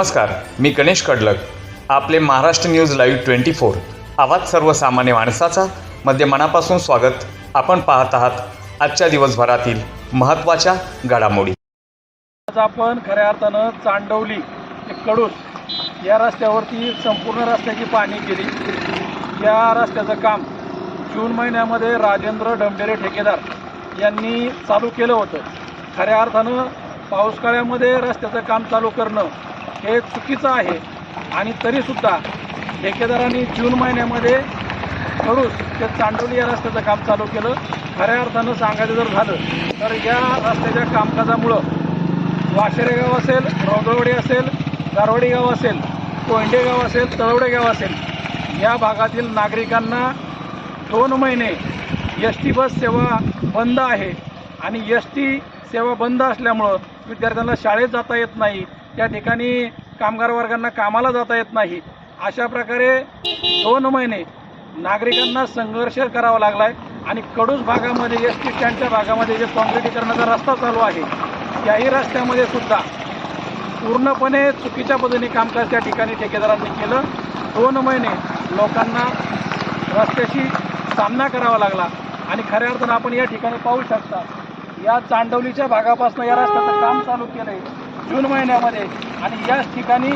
नमस्कार मी गणेश कडलक. आपले Maharashtra news live twenty four. आवाज सर्वसामान्य माणसाचा मध्ये मनापासून स्वागत. आपण पाहत आहात आजच्या दिवसभरातील महत्त्वाच्या घडामोडी. आज आपण खऱ्या अर्थानं चांडवली ते कडूस या रस्त्यावरती संपूर्ण रस्त्याची पाहणी केली. या रस्त्याचं काम जून महिन्यामध्ये राजेंद्र डमडेरे ठेकेदार यांनी चालू केलं होतं. खऱ्या अर्थानं पावसाळ्यामध्ये रस्त्याचं काम चालू करणं हे चुकीचं आहे. आणि तरीसुद्धा ठेकेदारांनी जून महिन्यामध्ये कडूस ते चांडोली या रस्त्याचं काम चालू केलं. खऱ्या अर्थानं सांगायचं जर झालं तर या रस्त्याच्या कामकाजामुळं वाशेरे गाव असेल रोगवडी असेल गारवाडी गाव असेल कोंडे गाव असेल तळवडे गाव असेल या भागातील नागरिकांना दोन महिने एस टी बस सेवा बंद आहे. आणि एस टी सेवा बंद असल्यामुळं विद्यार्थ्यांना शाळेत जाता येत नाही. त्या ठिकाणी कामगार वर्गांना कामाला जाता येत नाही. अशा प्रकारे दोन महिने नागरिकांना संघर्ष करावा लागला आहे आणि कडूस भागामध्ये एस टी स्टँडच्या भागामध्ये जे काँक्रिटीकरणाचा रस्ता चालू आहे त्याही रस्त्यामध्ये सुद्धा पूर्णपणे चुकीच्या पद्धतीने कामकाज त्या ठिकाणी ठेकेदारांनी केलं. दोन महिने लोकांना रस्त्याशी सामना करावा लागला आणि खऱ्या अर्थानं आपण या ठिकाणी पाहू शकता या चांडवलीच्या भागापासून या रस्त्याचं काम चालू केलं आहे जून महिन्यामध्ये. आणि याच ठिकाणी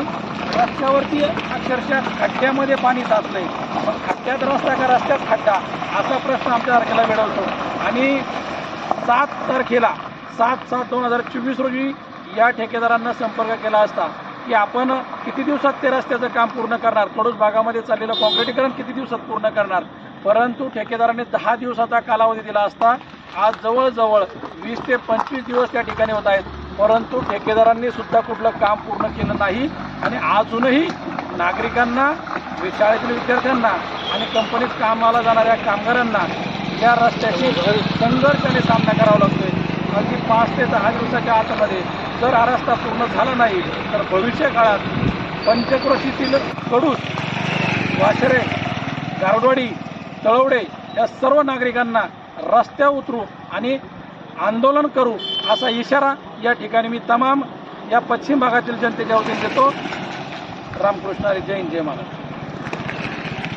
रस्त्यावरती अक्षरशः खड्ड्यामध्ये पाणी साचलं आहे मग खड्ड्यात रस्ता का रस्त्यात खड्डा? असा प्रश्न आमच्या तारखेला मिळवतो आणि सात तारखेला सात सात दोन हजार चोवीस रोजी या ठेकेदारांना संपर्क केला असता की आपण किती दिवसात ते रस्त्याचं काम पूर्ण करणार? कडूस भागामध्ये चाललेलं कॉन्क्रिटीकरण किती दिवसात पूर्ण करणार? परंतु ठेकेदाराने दहा दिवसाचा कालावधी दिला असता. आज जवळजवळ वीस ते पंचवीस दिवस त्या ठिकाणी होत आहेत. परंतु ठेकेदारांनी सुद्धा कुठलं काम पूर्ण केलं नाही. आणि अजूनही नागरिकांना शाळेतील विद्यार्थ्यांना आणि कंपनीत कामाला जाणाऱ्या कामगारांना या रस्त्याशी संघर्षाने सामना करावा लागतोय. अगदी पाच ते दहा दिवसाच्या आतमध्ये जर हा रस्ता पूर्ण झाला नाही तर भविष्य काळात पंचक्रोशीतील कडूस वाशरे गारडवाडी तळवडे या सर्व नागरिकांना रस्त्या उतरू आणि आंदोलन करू असा इशारा या ठिकाणी मी तमाम या पश्चिम भागातील जनतेच्या वतीने देतो. रामकृष्ण हरी जय हिंद, जय महाराज